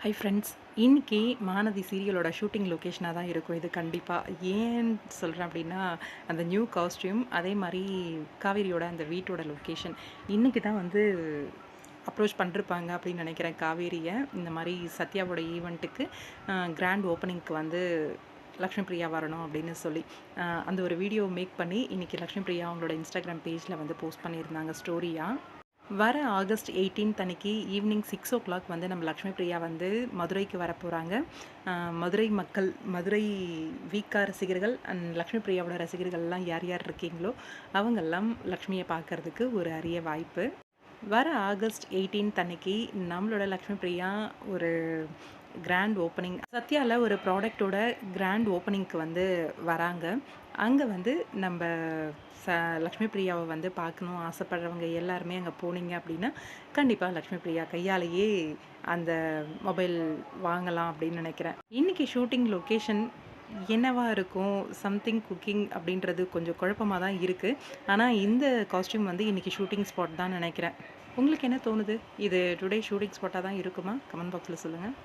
Hi friends இன்னைக்கு Manathi சீரியலோட shooting லொக்கேஷனாக தான் இருக்கும். இது கண்டிப்பாக ஏன் சொல்கிறேன் அப்படின்னா அந்த நியூ காஸ்டியூம் அதே மாதிரி காவேரியோட அந்த வீட்டோட லொக்கேஷன் இன்றைக்கி தான் வந்து அப்ரோச் பண்ணிருப்பாங்க அப்படின்னு நினைக்கிறேன் காவேரியை. இந்த மாதிரி சத்யாவோட ஈவெண்ட்டுக்கு கிராண்ட் ஓப்பனிங்க்கு வந்து லக்ஷ்மி பிரியா வரணும் அப்படின்னு சொல்லி அந்த ஒரு வீடியோ மேக் பண்ணி இன்றைக்கி லக்ஷ்மி பிரியா அவங்களோட இன்ஸ்டாகிராம் பேஜில் வந்து போஸ்ட் பண்ணியிருந்தாங்க ஸ்டோரியாக வர ஆகஸ்ட் 18 அன்னைக்கு ஈவினிங் சிக்ஸ் ஓ கிளாக் வந்து நம்ம லக்ஷ்மி பிரியா வந்து மதுரைக்கு வர போகிறாங்க மதுரை மக்கள் மதுரை வீக்கா ரசிகர்கள் அண்ட் லக்ஷ்மி பிரியாவோட ரசிகர்கள்லாம் யார் யார் இருக்கீங்களோ அவங்கெல்லாம் லக்ஷ்மியை பார்க்கறதுக்கு ஒரு அரிய வாய்ப்பு. வர ஆகஸ்ட் 18 அன்னைக்கு நம்மளோட லக்ஷ்மி பிரியா ஒரு கிராண்ட் ஓப்பனிங் சத்யாவில் ஒரு ப்ராடக்டோட கிராண்ட் ஓப்பனிங்க்கு வந்து வராங்க. அங்கே வந்து நம்ம ச லக்ஷ்மி பிரியாவை வந்து பார்க்கணும் ஆசைப்படுறவங்க எல்லாருமே அங்கே போனீங்க அப்படின்னா கண்டிப்பாக லக்ஷ்மி பிரியா கையாலேயே அந்த மொபைல் வாங்கலாம் அப்படின்னு நினைக்கிறேன். இன்றைக்கி ஷூட்டிங் லொக்கேஷன் என்னவாக இருக்கும்? சம்திங் குக்கிங் அப்படின்றது கொஞ்சம் குழப்பமாக தான் இருக்குது ஆனால் இந்த காஸ்டியூம் வந்து இன்றைக்கி ஷூட்டிங் ஸ்பாட் தான் நினைக்கிறேன். உங்களுக்கு என்ன தோணுது? இது டுடே ஷூட்டிங் ஸ்பாட்டாக தான் இருக்குமா? கமெண்ட் பாக்ஸில் சொல்லுங்கள்